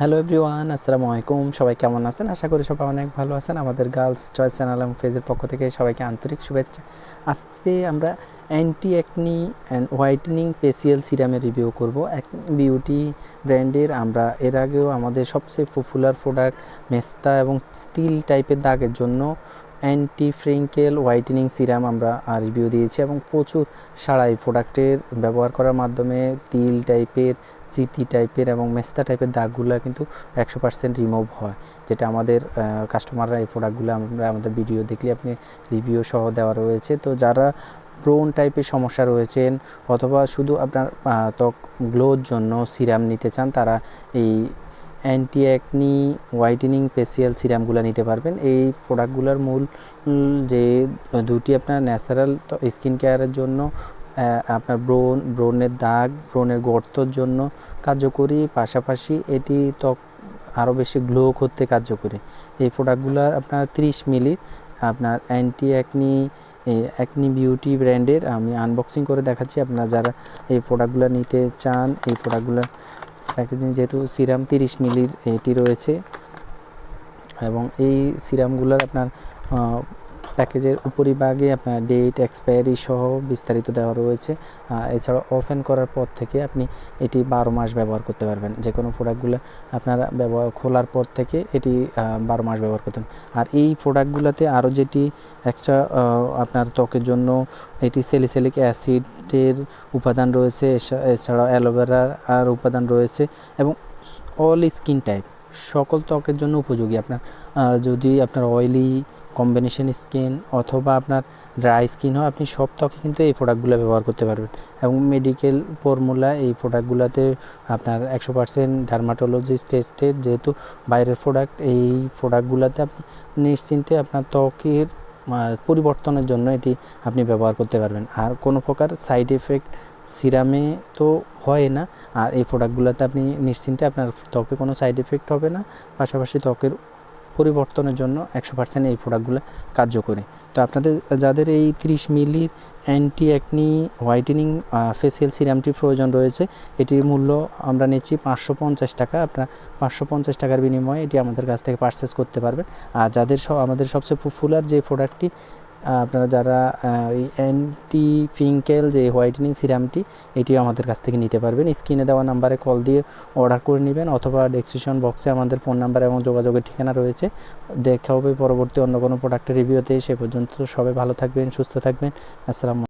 Hello everyone আসসালামু আলাইকুম সবাই কেমন আছেন? আশা করি সবাই অনেক ভালো আছেন। আমাদের গার্লস চয়েস চ্যানেল এবং ফেজের পক্ষ থেকে সবাইকে আন্তরিক শুভেচ্ছা। আজকে আমরা anti acne and whitening facial সিরামের review করব। এক বিউটি ব্র্যান্ডের আমরা এর আগেও আমাদের সবচেয়ে পপুলার প্রোডাক্ট মেস্তা এবং স্টিল টাইপের দাগের জন্য অ্যান্টি ফ্রিঙ্কেল হোয়াইটেনিং সিরাম আমরা রিভিউ দিয়েছি এবং প্রচুর সারা এই প্রোডাক্টের ব্যবহার করার মাধ্যমে তিল টাইপের চিতি টাইপের এবং মেস্তা টাইপের দাগগুলো কিন্তু একশো পার্সেন্ট রিমুভ হয়। যেটা আমাদের কাস্টমাররা এই প্রোডাক্টগুলো আমরা আমাদের ভিডিও দেখলে আপনি রিভিউ সহ দেওয়া রয়েছে। তো যারা ব্রোন টাইপের সমস্যা রয়েছেন অথবা শুধু আপনার ত্বক গ্লোর জন্য সিরাম নিতে চান, তারা এই অ্যান্টি অ্যাকনি হোয়াইটেনিং ফেসিয়াল সিরামগুলো নিতে পারবেন। এই প্রোডাক্টগুলোর মূল যে দুটি আপনার ন্যাচারাল স্কিন কেয়ারের জন্য আপনার ব্রোন ব্রোনের দাগ ব্রোনের গর্তর জন্য কার্যকরী। পাশাপাশি এটি ত্বক আরও বেশি গ্লো করতে কার্যকরী। এই প্রোডাক্টগুলো আপনার ত্রিশ মিলি, আপনার অ্যান্টি অ্যাকনি অ্যাকনি বিউটি ব্র্যান্ডের আমি আনবক্সিং করে দেখাচ্ছি আপনারা যারা এই প্রোডাক্টগুলো নিতে চান, এই প্রোডাক্টগুলো প্যাকেজিং যেহেতু সিরাম তিরিশ মিলির এটি রয়েছে এবং এই সিরামগুলোর আপনার প্যাকেজের উপরিভাগে আপনার ডেট এক্সপায়ারি সহ বিস্তারিত দেওয়া রয়েছে। এছাড়া ওপেন করার পর থেকে আপনি এটি বারো মাস ব্যবহার করতে পারবেন। যে কোনো প্রোডাক্টগুলো আপনারা ব্যবহার, খোলার পর থেকে এটি বারো মাস ব্যবহার করতেন আর এই প্রোডাক্টগুলোতে আরও যেটি এক্সট্রা আপনার ত্বকের জন্য এটি সেলিসেলিক অ্যাসিডের উপাদান রয়েছে। এছাড়াও অ্যালোভেরার আর উপাদান রয়েছে। এবং অল স্কিন টাইপ সকল ত্বকের জন্য উপযোগী। আপনার যদি আপনার অয়েলি কম্বিনেশন স্কিন অথবা আপনার ড্রাই স্কিন হয়, আপনি সব ত্বকে কিন্তু এই প্রোডাক্টগুলো ব্যবহার করতে পারবেন। এবং মেডিকেল ফর্মুলা এই প্রোডাক্টগুলোতে আপনার একশো পার্সেন্ট ডার্মাটোলজিস্ট টেস্টেড যেহেতু বাইরের প্রোডাক্ট এই প্রোডাক্টগুলোতে আপনি নিশ্চিন্তে আপনার ত্বকের পরিবর্তনের জন্য এটি আপনি ব্যবহার করতে পারবেন। আর কোনো প্রকার সাইড এফেক্ট সিরামে তো হয় না। আর এই প্রোডাক্টগুলোতে আপনি নিশ্চিন্তে আপনার ত্বকে কোনো সাইড এফেক্ট হবে না। পাশাপাশি ত্বকের পরিবর্তনের জন্য একশো পার্সেন্ট এই প্রোডাক্টগুলো কার্যকরী। তো আপনাদের, যাদের এই ত্রিশ মিলির অ্যান্টি অ্যাকনি হোয়াইটেনিং ফেসিয়াল সিরামটির প্রয়োজন রয়েছে, এটির মূল্য আমরা নিচ্ছি পাঁচশো পঞ্চাশ টাকা। আপনার পাঁচশো পঞ্চাশ টাকার বিনিময়ে এটি আমাদের কাছ থেকে পারচেস করতে পারবেন। আর যাদের সব আমাদের সবচেয়ে পপুলার যে প্রোডাক্টটি আপনারা যারা এই অ্যান্টি ফিঙ্কেল যে হোয়াইটেনিং সিরামটি এটিও আমাদের কাছ থেকে নিতে পারবেন। স্ক্রিনে দেওয়া নাম্বারে কল দিয়ে অর্ডার করে নেবেন অথবা ডেসক্রিপশন বক্সে আমাদের ফোন নাম্বার এবং যোগাযোগের ঠিকানা রয়েছে। দেখা হবে পরবর্তী অন্য কোনো প্রোডাক্টের রিভিউতে সে পর্যন্ত সবাই ভালো থাকবেন, সুস্থ থাকবেন। আসসালাম